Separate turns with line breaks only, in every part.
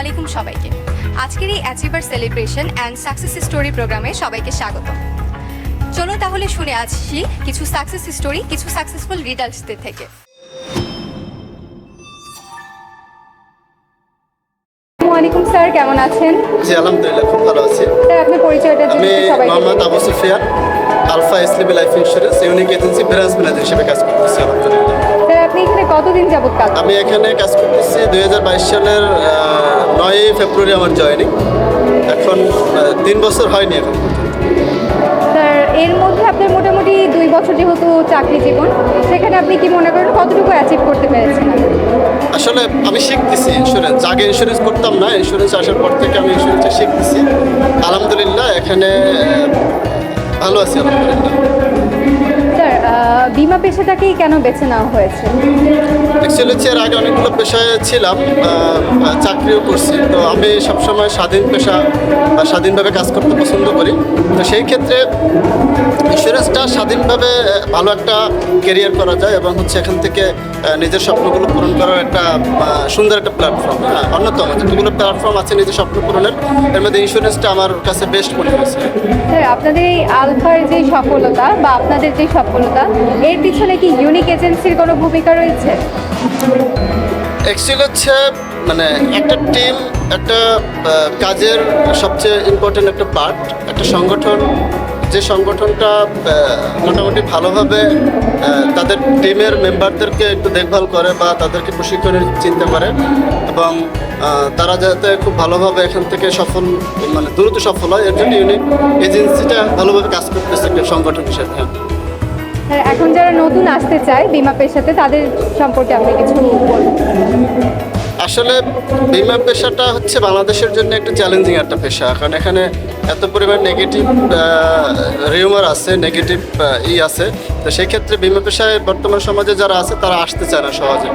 আলাইকুম সবাইকে। আজকের এই achiever celebration and success story প্রোগ্রামে সবাইকে স্বাগত। চলুন তাহলে শুনে আসছি কিছু সাকসেস স্টোরি কিছু সাকসেসফুল রিডার্সদের থেকে। আসসালামু আলাইকুম স্যার কেমন আছেন?
জি আলহামদুলিল্লাহ খুব ভালো আছি।
স্যার আপনি পরিচয়টা
আমি
যদি সবাইকে
Mohammad Abu Sufian Alpha Islami life insurance unique agency branch manager হিসেবে কাজ করতেছি আলহামদুলিল্লাহ।
এখানে কতদিন যাবত কাজ
আমি এখানে কাজ করতেছি দুই সালের নয়ই ফেব্রুয়ারি আমার জয়েনিং। এখন তিন বছর হয়নি এখন।
এর মধ্যে আপনার মোটামুটি দুই বছর যেহেতু চাকরি জীবন সেখানে আপনি কি মনে করেন কতটুকু অ্যাচিভ করতে পেরেছেন?
আসলে আমি শিখতেছি ইন্স্যুরেন্স আগে ইন্স্যুরেন্স করতাম না ইন্স্যুরেন্স আসার পর থেকে আমি ইন্স্যুরেন্সটা শিখতেছি। আলহামদুলিল্লাহ এখানে ভালো আছি আলহামদুলিল্লাহ।
পেশাটাকেই কেন বেছে নেওয়া হয়েছে?
অ্যাকচুয়ালি হচ্ছে এর আগে অনেকগুলো পেশায় ছিলাম চাকরিও করছি। তো আমি সবসময় স্বাধীন পেশা বা স্বাধীনভাবে কাজ করতে পছন্দ করি। তো সেই ক্ষেত্রে ইন্স্যুরেন্সটা স্বাধীনভাবে ভালো একটা কেরিয়ার করা যায় এবং হচ্ছে এখান থেকে নিজের স্বপ্নগুলো পূরণ করার একটা সুন্দর একটা প্ল্যাটফর্ম হ্যাঁ অন্যতম যেগুলো প্ল্যাটফর্ম আছে নিজের স্বপ্ন পূরণের এর মধ্যে ইন্স্যুরেন্সটা আমার কাছে বেস্ট মনে হয়েছে।
আপনাদের এই আলফার যে সফলতা বা আপনাদের যে সফলতা এর পিছনে কি ইউনিক এজেন্সির কোনো ভূমিকা রয়েছে?
অ্যাকচুয়ালি হচ্ছে মানে একটা টিম একটা কাজের সবচেয়ে ইম্পর্টেন্ট একটা পার্ট একটা সংগঠন। যে সংগঠনটা মোটামুটি ভালোভাবে তাদের টিমের মেম্বারদেরকে একটু দেখভাল করে বা তাদেরকে প্রশিক্ষণের চিন্তা করে এবং তারা যাতে খুব ভালোভাবে এখান থেকে সফল মানে দ্রুত সফল হয়, এর জন্য ইউনিক এজেন্সিটা ভালোভাবে কাজ করতেছে একটা সংগঠন হিসেবে।
এখন যারা নতুন আসতে চায় বিমা পেশাতে, তাদের সম্পর্কে আপনি কিছু
আসলে বিমা পেশাটা হচ্ছে বাংলাদেশের জন্য একটু চ্যালেঞ্জিং একটা পেশা, কারণ এখানে এত পরিমাণ নেগেটিভ রিউমার আছে নেগেটিভ ই আছে। তো সেক্ষেত্রে বিমা পেশায় বর্তমান সমাজে যারা আছে, তারা আসতে চায় না সহজে।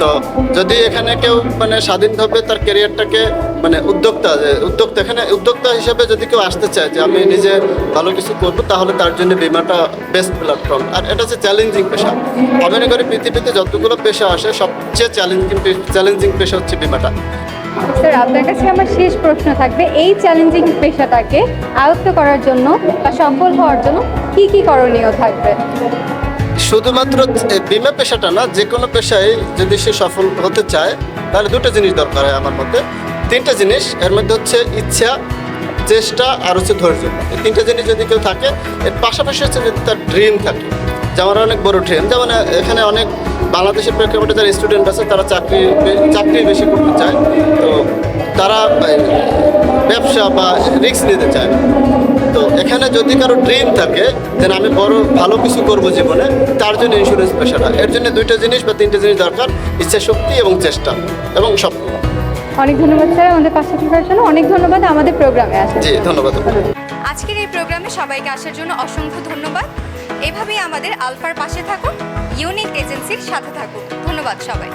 তো যদি এখানে কেউ মানে স্বাধীনভাবে তার ক্যারিয়ারটাকে মানে উদ্যোক্তা উদ্যোক্তা, এখানে উদ্যোক্তা হিসেবে যদি কেউ আসতে চায় যে আমি নিজে ভালো কিছু করব, তাহলে তার জন্য বিমাটা বেস্ট প্ল্যাটফর্ম আর এটা হচ্ছে চ্যালেঞ্জিং পেশা। আমি করি পৃথিবীতে যতগুলো পেশা আসে, সবচেয়ে চ্যালেঞ্জিং চ্যালেঞ্জিং পেশা হচ্ছে বিমাটা।
স্যার আপনার কাছে আমার শেষ প্রশ্ন থাকবে, এই চ্যালেঞ্জিং পেশাটাকে আয়ত্ত করার জন্য বা সফল হওয়ার জন্য কি কি করণীয় থাকবে?
শুধুমাত্র বিমা পেশাটা না, যে কোনো পেশায় যদি সে সফল হতে চায়, তাহলে দুটো জিনিস দরকার হয় আমার মতে তিনটা জিনিস, এর মধ্যে হচ্ছে ইচ্ছা চেষ্টা আর হচ্ছে ধৈর্য। এই তিনটা জিনিস যদি কেউ থাকে, এর পাশাপাশি হচ্ছে যদি তার ড্রিম থাকে। যেমন অনেক বড় ড্রিম যেমন এখানে অনেক বাংলাদেশের প্রেক্ষাপটে যারা স্টুডেন্ট আছে, তারা চাকরি চাকরি বেশি করতে চায়। তো তারা ব্যবসা বা রিস্ক নিতে চায়। তো এখানে যদি কারও ড্রিম থাকে যেন আমি বড়, ভালো কিছু করব জীবনে, তার জন্য ইন্স্যুরেন্স পেশাটা এর জন্য দুইটা জিনিস বা তিনটে জিনিস দরকার, ইচ্ছা, শক্তি এবং চেষ্টা এবং স্বপ্ন।
অনেক ধন্যবাদ স্যার আমাদের পাশে থাকার জন্য। অনেক ধন্যবাদ আমাদের প্রোগ্রামে আসার
জি ধন্যবাদ।
আজকের এই প্রোগ্রামে সবাইকে আসার জন্য অসংখ্য ধন্যবাদ। এভাবেই আমাদের আলফার পাশে থাকুন ইউনিক এজেন্সির সাথে থাকুন। ধন্যবাদ সবাই